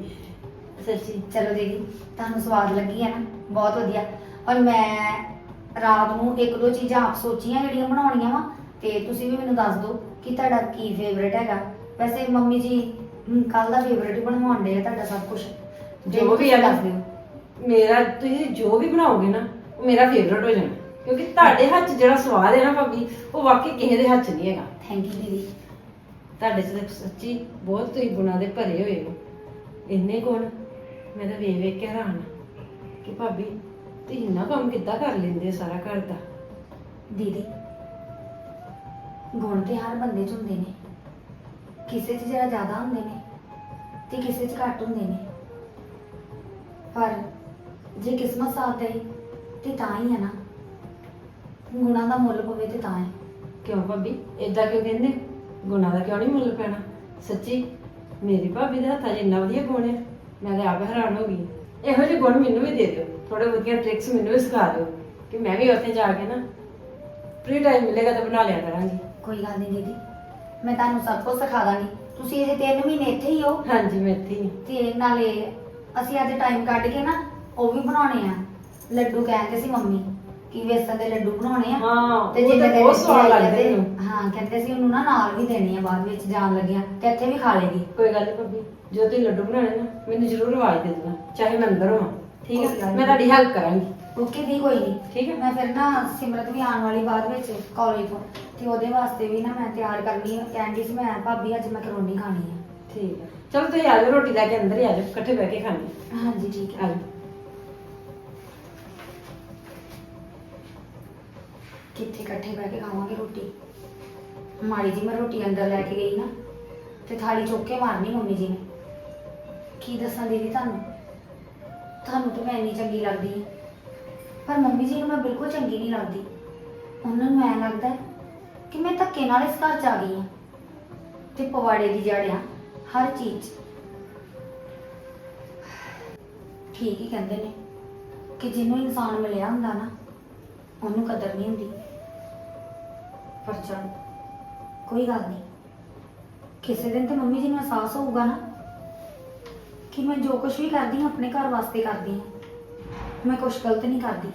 ਸੱਚੀ ਚਲੋ ਦੀਦੀ ਤੁਹਾਨੂੰ ਸਵਾਦ ਲੱਗੀ ਹੈ ਨਾ? ਬਹੁਤ ਵਧੀਆ। ਔਰ ਮੈਂ ਰਾਤ ਨੂੰ ਇੱਕ ਦੋ ਚੀਜ਼ਾਂ ਆਪ ਸੋਚੀਆਂ ਜਿਹੜੀਆਂ ਬਣਾਉਣੀਆਂ ਵਾ ਤੇ ਤੁਸੀਂ ਵੀ ਮੈਨੂੰ ਦੱਸ ਦਿਓ ਕਿ ਤੁਹਾਡਾ ਕੀ ਫੇਵਰੇਟ ਹੈਗਾ। ਵੈਸੇ ਮੰਮੀ ਜੀ ਕੱਲ ਦਾ ਫੇਵਰੇਟ ਹੀ ਬਣਵਾਉਣ ਦੇ ਆ ਤੁਹਾਡਾ ਸਭ ਕੁਝ ਜੋ ਵੀ ਹੈ ਨਾ ਮੇਰਾ ਤੁਸੀਂ ਜੋ ਵੀ ਬਣਾਓਗੇ ਨਾ ਉਹ ਮੇਰਾ ਫੇਵਰਟ ਹੋ ਜਾਣਾ। ਕਿਉਂਕਿ ਤੁਹਾਡੇ ਹੱਥ 'ਚ ਜਿਹੜਾ ਸਵਾਦ ਹੈ ਨਾ ਭਾਬੀ ਉਹ ਵਾਕਈ ਕਿਸੇ ਦੇ ਹੱਥ 'ਚ ਨਹੀਂ ਹੈਗਾ। ਥੈਂਕ ਯੂ ਦੀਦੀ। ਤੁਹਾਡੇ 'ਚ ਤਾਂ ਸੱਚੀ ਬਹੁਤ ਤੁਸੀਂ ਗੁਣਾਂ ਦੇ ਭਰੇ ਹੋਏ ਹੋ। ਇੰਨੇ ਗੁਣ ਮੈਂ ਤਾਂ ਵੇਖ ਵੇਖ ਕੇ ਹੈਰਾਨ ਹਾਂ ਕਿ ਭਾਬੀ ਤੁਸੀਂ ਇੰਨਾ ਕੰਮ ਕਿੱਦਾਂ ਕਰ ਲੈਂਦੇ ਹੋ ਸਾਰਾ ਘਰ ਦਾ? ਦੀਦੀ ਗੁਣ ਤੇ ਹਰ ਬੰਦੇ 'ਚ ਹੁੰਦੇ ਨੇ। ਕਿਸੇ 'ਚ ਜਿਹੜਾ ਜ਼ਿਆਦਾ ਹੁੰਦੇ ਨੇ ਤੇ ਕਿਸੇ 'ਚ ਘੱਟ ਹੁੰਦੇ ਨੇ। ਪਰ ਜੇ ਕਿਸਮਤ ਸਾਥ ਦੇ ਤੇ ਤਾਂ ਹੀ ਹੈ ਨਾ। ਗੁਣਾਂ ਦਾ ਮੁੱਲ ਪਵੇ ਤੇ ਤਾਂ ਹੈ। ਕਿਉਂ ਭਾਬੀ? ਏਦਾਂ ਕਿਉਂ ਕਹਿੰਦੇ? ਗੁਣਾਂ ਦਾ ਕਿਉਂ ਨਹੀਂ ਮੁੱਲ ਪੈਣਾ? ਸੱਚੀ ਮੇਰੀ ਭਾਬੀ ਦੇ ਹੱਥਾਂ 'ਚ ਇੰਨਾ ਵਧੀਆ ਗੁਣ ਹੈ ਮੈਂ ਤਾਂ ਆਪ ਹੈਰਾਨ ਹੋ ਗਈ ਇਹੋ ਜਿਹੇ ਗੁਣ ਮੈਨੂੰ ਵੀ ਦੇ ਦਿਓ ਥੋੜੇ ਵਧੀਆ ਟ੍ਰਿਕਸ ਮੈਨੂੰ ਵੀ ਸਿਖਾ ਦਿਓ ਕਿ ਮੈਂ ਵੀ ਉੱਥੇ ਜਾ ਕੇ ਨਾ ਫ੍ਰੀ ਟਾਈਮ ਮਿਲੇਗਾ ਤਾਂ ਬਣਾ ਲਿਆ ਕਰਾਂਗੀ। ਕੋਈ ਗੱਲ ਨਹੀਂ ਦੀਦੀ ਮੈਂ ਤੁਹਾਨੂੰ ਸਭ ਕੁਝ ਸਿਖਾ ਦਾਂਗੀ। ਤੁਸੀਂ ਅਜੇ 3 ਮਹੀਨੇ ਇੱਥੇ ਹੀ ਹੋ। ਹਾਂਜੀ ਮੈਂ ਇੱਥੇ ਹੀ ਹਾਂ। ਤੇ ਨਾਲੇ ਅਸੀਂ ਅੱਜ ਟਾਈਮ ਕੱਢ ਕੇ ਨਾ ਉਹ ਵੀ ਬਣਾਉਣੇ ਆ ਲੱਡੂ ਕਹਿੰਦੇ ਸੀ ਮੰਮੀ। ਕਿ ਵੇਸਣ ਦੇ ਲੱਡੂ ਬਣਾਉਣੇ ਆ? ਹਾਂ ਤੇ ਉਹ ਤਾਂ ਬਹੁਤ ਸਵਾਦ ਆਈ ਆ ਲੱਗਦੇ ਤੇ- ਨੇ ਹਾਂ ਕਹਿੰਦੇ ਸੀ ਉਹਨੂੰ ਨਾ ਨਾਲ ਵੀ ਦੇਣੇ ਆ ਬਾਅਦ ਵਿੱਚ ਜਾਣ ਲੱਗਿਆ ਤੇ ਇੱਥੇ ਵੀ ਖਾ ਲੇਗੀ ਕੋਈ ਗੱਲ ਨਹੀਂ ਭਾਬੀ ਜੋ ਤੁਸੀਂ ਲੱਡੂ ਬਣਾਣੇ ਨਾ ਮੈਨੂੰ ਜ਼ਰੂਰ ਆਵਾਜ਼ ਦੇ ਦੇਣਾ ਚਾਹੇ ਮੈਂ ਅੰਦਰ ਹੋਵਾਂ। ਠੀਕ ਕੋਈ ਗੱਲ ਹੈ ਨੀ। ਮੈਂ ਤੁਹਾਡੀ ਹੈਲਪ ਕਰਾਂਗੀ। ਓਕੇ ਦੀ ਕੋਈ ਨਹੀਂ। ਠੀਕ ਹੈ ਮੈਂ ਫਿਰ ਨਾ ਸਿਮਰਤ ਵੀ ਆਉਣ ਵਾਲੀ ਬਾਅਦ ਵਿੱਚ ਕਾਲਜ ਤੋਂ ਤੇ ਉਹਦੇ ਵਾਸਤੇ ਵੀ ਨਾ ਮੈਂ ਤਿਆਰ ਕਰਨੀ ਆ। ਕਹਿੰਦੀ ਸੀ ਮੈਂ ਭਾਬੀ ਅੱਜ ਮੈਕਰੋਨੀ ਖਾਣੀ ਆ। ਠੀਕ ਹੈ ਚਲੋ ਤੁਸੀਂ ਆ ਜਾਓ ਰੋਟੀ ਲੈ ਕੇ ਅੰਦਰ ਹੀ ਆ ਜਾਓ ਇਕੱਠੇ ਬਹਿ ਕੇ ਖਾਣੀ ਹਾਂਜੀ ਠੀਕ ਆ। ਹੈ ਜਾਓ। ਕਿੱਥੇ ਇਕੱਠੇ ਬਹਿ ਕੇ ਖਾਵਾਂਗੇ ਰੋਟੀ? ਮਾੜੀ ਜੀ ਮੈਂ ਰੋਟੀ ਅੰਦਰ ਲੈ ਕੇ ਗਈ ਨਾ, ਤੇ ਥਾਲੀ ਚੁੱਕ ਕੇ ਮਾਰਨੀ ਮੰਮੀ ਜੀ ਨੇ। ਕੀ ਦੱਸਾਂ ਦੀਦੀ ਤੁਹਾਨੂੰ? ਤੁਹਾਨੂੰ ਤਾਂ ਮੈਂ ਇੰਨੀ ਚੰਗੀ ਲੱਗਦੀ ਹਾਂ ਪਰ ਮੰਮੀ ਜੀ ਨੂੰ ਮੈਂ ਬਿਲਕੁਲ ਚੰਗੀ ਨਹੀਂ ਲੱਗਦੀ। ਉਹਨਾਂ ਨੂੰ ਐਂ ਲੱਗਦਾ ਹੈ ਕਿ ਮੈਂ ਧੱਕੇ ਨਾਲ ਇਸ ਘਰ ਚ ਆ ਗਈ ਹਾਂ ਤੇ ਪਵਾੜੇ ਦੀ ਜੜ ਆ, ਹਰ ਚੀਜ਼ 'ਚ। ਠੀਕ ਹੀ ਕਹਿੰਦੇ ਨੇ ਕਿ ਜਿਹਨੂੰ ਇਨਸਾਨ ਮਿਲਿਆ ਹੁੰਦਾ ਨਾ, ਉਹਨੂੰ ਕਦਰ ਨਹੀਂ ਹੁੰਦੀ। ਪਰ ਚਲ ਕੋਈ ਗੱਲ ਨਹੀਂ ਕਿਸੇ ਦਿਨ ਤੇ ਮੰਮੀ ਜੀ ਨੂੰ ਅਹਿਸਾਸ ਹੋਊਗਾ ਨਾ ਕਿ ਮੈਂ ਜੋ ਕੁਝ ਵੀ ਕਰਦੀ ਹਾਂ ਆਪਣੇ ਘਰ ਵਾਸਤੇ ਕਰਦੀ ਹਾਂ ਮੈਂ ਕੁਝ ਗਲਤ ਨਹੀਂ ਕਰਦੀ